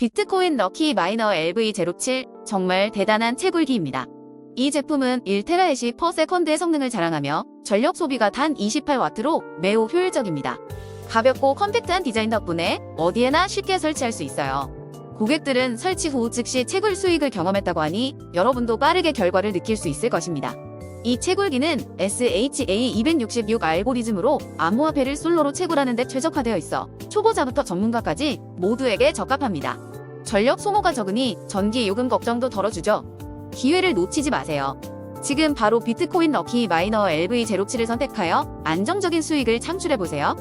비트코인 럭키 마이너 LV07 정말 대단한 채굴기입니다. 이 제품은 1테라헤시 퍼 세컨드의 성능을 자랑하며 전력 소비가 단 28와트로 매우 효율적입니다. 가볍고 컴팩트한 디자인 덕분에 어디에나 쉽게 설치할 수 있어요. 고객들은 설치 후 즉시 채굴 수익을 경험했다고 하니 여러분도 빠르게 결과를 느낄 수 있을 것입니다. 이 채굴기는 SHA266 알고리즘으로 암호화폐를 솔로로 채굴하는 데 최적화되어 있어 초보자부터 전문가까지 모두에게 적합합니다. 전력 소모가 적으니 전기 요금 걱정도 덜어주죠. 기회를 놓치지 마세요. 지금 바로 비트코인 럭키 마이너 LV07을 선택하여 안정적인 수익을 창출해보세요.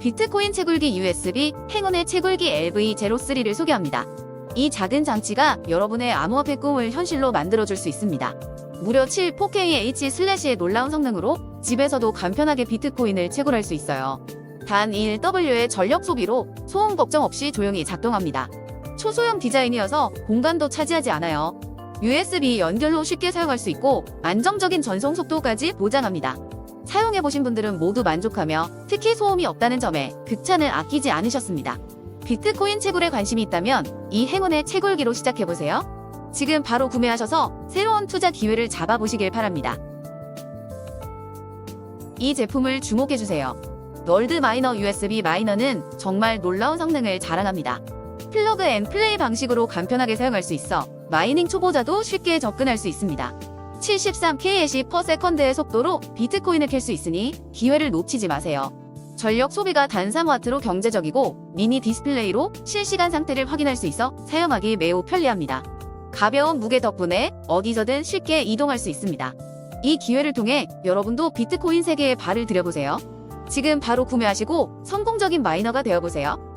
비트코인 채굴기 USB 행운의 채굴기 LV03를 소개합니다. 이 작은 장치가 여러분의 암호화폐 꿈을 현실로 만들어줄 수 있습니다. 무려 7 4KH 슬래시의 놀라운 성능으로 집에서도 간편하게 비트코인을 채굴할 수 있어요. 단 1W의 전력 소비로 소음 걱정 없이 조용히 작동합니다. 초소형 디자인이어서 공간도 차지하지 않아요. USB 연결로 쉽게 사용할 수 있고 안정적인 전송 속도까지 보장합니다. 사용해보신 분들은 모두 만족하며 특히 소음이 없다는 점에 극찬을 아끼지 않으셨습니다. 비트코인 채굴에 관심이 있다면 이 행운의 채굴기로 시작해보세요. 지금 바로 구매하셔서 새로운 투자 기회를 잡아보시길 바랍니다. 이 제품을 주목해주세요. 널드 마이너 USB 마이너는 정말 놀라운 성능을 자랑합니다. 플러그 앤 플레이 방식으로 간편하게 사용할 수 있어 마이닝 초보자도 쉽게 접근할 수 있습니다. 73kH 퍼 세컨드의 속도로 비트코인을 캘 수 있으니 기회를 놓치지 마세요. 전력 소비가 단 3와트로 경제적이고 미니 디스플레이로 실시간 상태를 확인할 수 있어 사용하기 매우 편리합니다. 가벼운 무게 덕분에 어디서든 쉽게 이동할 수 있습니다. 이 기회를 통해 여러분도 비트코인 세계에 발을 들여보세요. 지금 바로 구매하시고 성공적인 마이너가 되어보세요.